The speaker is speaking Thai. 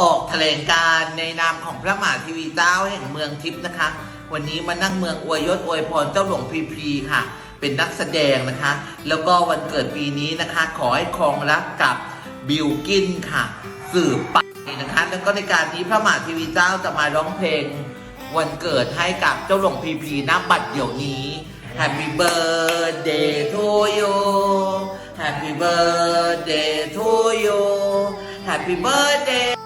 ออกแถลงการในนามของพระมหาทีวีเจ้าแห่งเมืองทิพย์นะคะ วันนี้มานั่งเมืองอวยยศอวยพรเจ้าหลวงพีพีค่ะ เป็นนักแสดงนะคะ แล้วก็วันเกิดปีนี้นะคะ ขอให้ครองรักกับบิลกินค่ะ สืบไปนะคะ แล้วก็ในการนี้พระมหาทีวีเจ้าจะมาร้องเพลง วันเกิดให้กับเจ้าหลวงพีพีณบัดเดี๋ยวนี้ Happy birthday to you Happy birthday to you Happy birthday